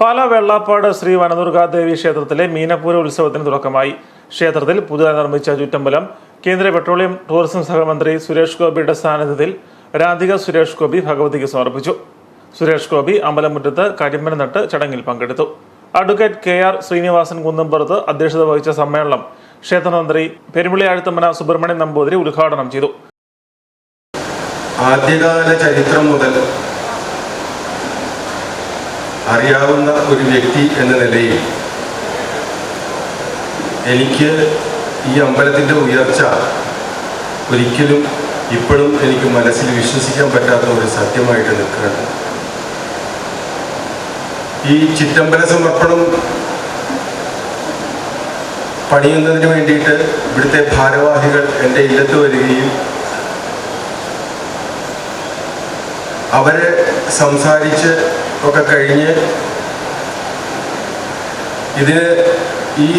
പാല വെള്ളാപ്പാട് ശ്രീ വനദുർഗാദേവി ക്ഷേത്രത്തിലെ മീനപ്പൂര ഉത്സവത്തിന് തുടക്കമായി. ക്ഷേത്രത്തിൽ പുതുതായി നിർമ്മിച്ച ചുറ്റമ്പലം കേന്ദ്ര പെട്രോളിയം ടൂറിസം സഹമന്ത്രി സുരേഷ് ഗോപിയുടെ സാന്നിധ്യത്തിൽ രാധിക സുരേഷ് ഗോപി ഭഗവതിക്ക് സമർപ്പിച്ചു. സുരേഷ് ഗോപി അമ്പലമുറ്റത്ത് കരിമ്പന നട്ട് ചടങ്ങിൽ പങ്കെടുത്തു. അഡ്വക്കേറ്റ് കെ ആർ ശ്രീനിവാസൻ കുന്നമ്പുറത്ത് അധ്യക്ഷത വഹിച്ച സമ്മേളനം ക്ഷേത്രതന്ത്രി പെരുമിളിയാഴ്ത്തമ്മന സുബ്രഹ്മണ്യൻ നമ്പൂതിരി ഉദ്ഘാടനം ചെയ്തു. ആദ്യകാല ചരിത്രം മുതൽ അറിയാവുന്ന ഒരു വ്യക്തി എന്ന നിലയിൽ എനിക്ക് ഈ അമ്പലത്തിന്റെ ഉയർച്ച ഒരിക്കലും ഇപ്പോഴും എനിക്ക് മനസ്സിൽ വിശ്വസിക്കാൻ പറ്റാത്ത ഒരു സത്യമായിട്ട് നിൽക്കുകയാണ്. ഈ ചിറ്റമ്പല സമർപ്പണം പണിയുന്നതിന് വേണ്ടിയിട്ട് ഇവിടുത്തെ ഭാരവാഹികൾ എന്റെ ഇല്ലത്ത് വരികയും അവരെ സംസാരിച്ച് ഒക്കെ കഴിഞ്ഞ് ഇതിന് ഈ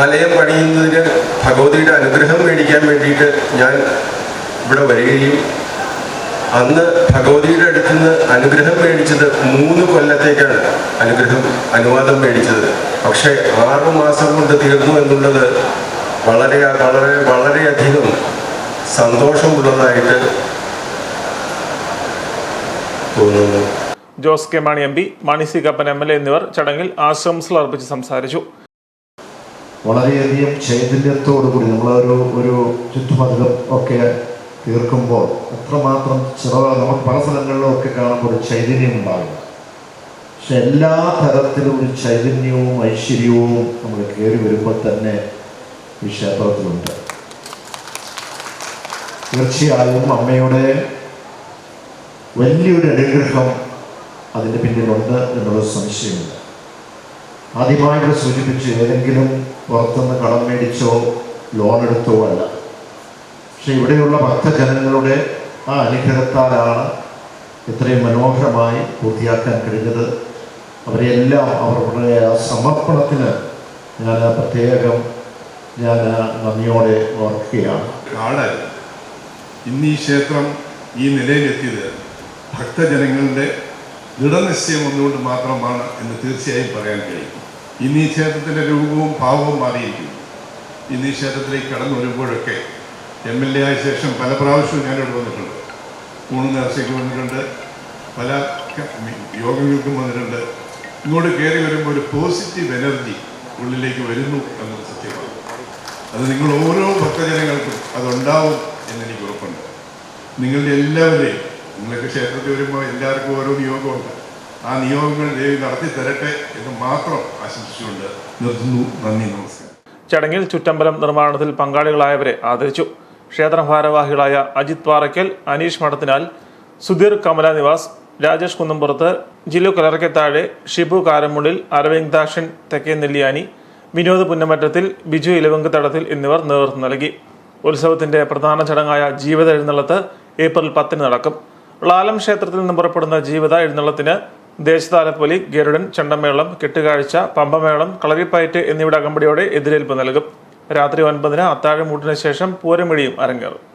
ആലയം പണിയുന്നതിന് ഭഗവതിയുടെ അനുഗ്രഹം മേടിക്കാൻ വേണ്ടിയിട്ട് ഞാൻ ഇവിടെ വരികയും അന്ന് ഭഗവതിയുടെ അടുത്ത് നിന്ന് അനുഗ്രഹം മേടിച്ചത് മൂന്ന് കൊല്ലത്തേക്കാണ് അനുഗ്രഹം അനുവാദം മേടിച്ചത്. പക്ഷേ ആറു മാസം കൊണ്ട് തീർന്നു എന്നുള്ളത് വളരെ വളരെ വളരെയധികം സന്തോഷമുള്ളതായിട്ട് തോന്നുന്നു. Jose K Mani M P Mani C Kappan M L A എന്നിവർ ചടങ്ങിൽ ആശംസകൾ അർപ്പിച്ച് സംസാരിച്ചു. വളരെയധികം ചൈതന്യത്തോടുകൂടി നമ്മളൊരു ഒരു ചുറ്റുമതിലും ഒക്കെ തീർക്കുമ്പോൾ എത്രമാത്രം ചിറവ നമ്മൾ പല സ്ഥലങ്ങളിലും ഒക്കെ കാണുമ്പോൾ ചൈതന്യം ഉണ്ടാകും. പക്ഷെ എല്ലാ തരത്തിലും ഒരു ചൈതന്യവും ഐശ്വര്യവും നമ്മൾ കയറി വരുമ്പോൾ തന്നെ ഈ ക്ഷേത്രത്തിലുണ്ട്. തീർച്ചയായും അമ്മയുടെ വലിയൊരു അനുഗ്രഹം അതിന്റെ പിന്നിലുണ്ട് എന്നുള്ളൊരു സംശയമില്ല ആദ്യമായി ഇവിടെ സൂചിപ്പിച്ച് ഏതെങ്കിലും പുറത്തുനിന്ന് കടം മേടിച്ചോ ലോൺ എടുത്തോ അല്ല. പക്ഷെ ഇവിടെയുള്ള ഭക്തജനങ്ങളുടെ ആ അനുഗ്രഹത്താലാണ് ഇത്രയും മനോഹരമായി പൂർത്തിയാക്കാൻ കഴിഞ്ഞത്. അവരെല്ലാം അവരുടെ ആ സമർപ്പണത്തിന് ഞാൻ പ്രത്യേകം ഞാൻ നന്ദിയോടെ ഓർക്കുകയാണ്. ആണ് ഇന്ന് ഈ ക്ഷേത്രം ഈ നിലയിലെത്തിയത് ഭക്തജനങ്ങളുടെ ദൃഢനിശ്ചയം ഒന്നുകൊണ്ട് മാത്രമാണ് എന്ന് തീർച്ചയായും പറയാൻ കഴിയും. ഇന്ന് ഈ ക്ഷേത്രത്തിന്റെ രൂപവും ഭാവവും മാറിയിരിക്കുന്നു. ഇന്ന് ഈ ക്ഷേത്രത്തിലേക്ക് കടന്നു വരുമ്പോഴൊക്കെ എം എൽ എ ആയ ശേഷം പല പ്രാവശ്യവും ഞാനിവിടെ വന്നിട്ടുണ്ട്. ഊണ് നേർച്ചയ്ക്ക് വന്നിട്ടുണ്ട്. പല യോഗങ്ങൾക്കും വന്നിട്ടുണ്ട്. ഇങ്ങോട്ട് കയറി വരുമ്പോൾ ഒരു പോസിറ്റീവ് എനർജി ഉള്ളിലേക്ക് വരുന്നു എന്നത് സത്യമാണ്. അത് നിങ്ങൾ ഓരോ ഭക്തജനങ്ങൾക്കും അതുണ്ടാവും എന്നെനിക്ക് ഉറപ്പുണ്ട്. നിങ്ങളുടെ എല്ലാവരെയും നിങ്ങൾക്ക് ക്ഷേത്രത്തിൽ വരുമ്പോൾ എല്ലാവർക്കും ഓരോ നിയോഗമുണ്ട്. ആ നിയോഗങ്ങൾ ദേവി നടത്തി തരട്ടെ എന്ന് മാത്രം ആശംസിച്ചുകൊണ്ട് നിർത്തുന്നു. നന്ദി നമസ്കാരം. ചടങ്ങിൽ ചുറ്റമ്പലം നിർമ്മാണത്തിൽ പങ്കാളികളായവരെ ആദരിച്ചു. ക്ഷേത്ര ഭാരവാഹികളായ അജിത് പാറയ്ക്കൽ അനീഷ് മഠത്തിനാൽ സുധീർ കമല നിവാസ് രാജേഷ് കുന്നംപുറത്ത് ജില്ലു കലറക്കത്താഴെ ഷിബു കാരമുള്ളിൽ അരവിന്ദ് ദാഷൻ തെക്കേ നെല്ലിയാനി വിനോദ് പുന്നമറ്റത്തിൽ ബിജു ഇലവങ്ക് തടത്തിൽ എന്നിവർ നേതൃത്വം നൽകി. ഉത്സവത്തിന്റെ പ്രധാന ചടങ്ങായ ജീവിത എഴുന്നള്ളത്ത് ഏപ്രിൽ പത്തിന് നടക്കും. ളാലം ക്ഷേത്രത്തിൽ നിന്ന് പുറപ്പെടുന്ന ജീവിത എഴുന്നള്ളത്തിന് ദേശതാലപ്പൊലി ഗരുഡൻ ചെണ്ടമേളം കെട്ടുകാഴ്ച പമ്പമേളം കളരിപ്പയറ്റ് എന്നിവയുടെ അകമ്പടിയോടെ എതിരേൽപ്പ് നൽകും. രാത്രി ഒൻപതിന് അത്താഴമൂട്ടിന് ശേഷം പൂരമിഴിയും അരങ്ങേറും.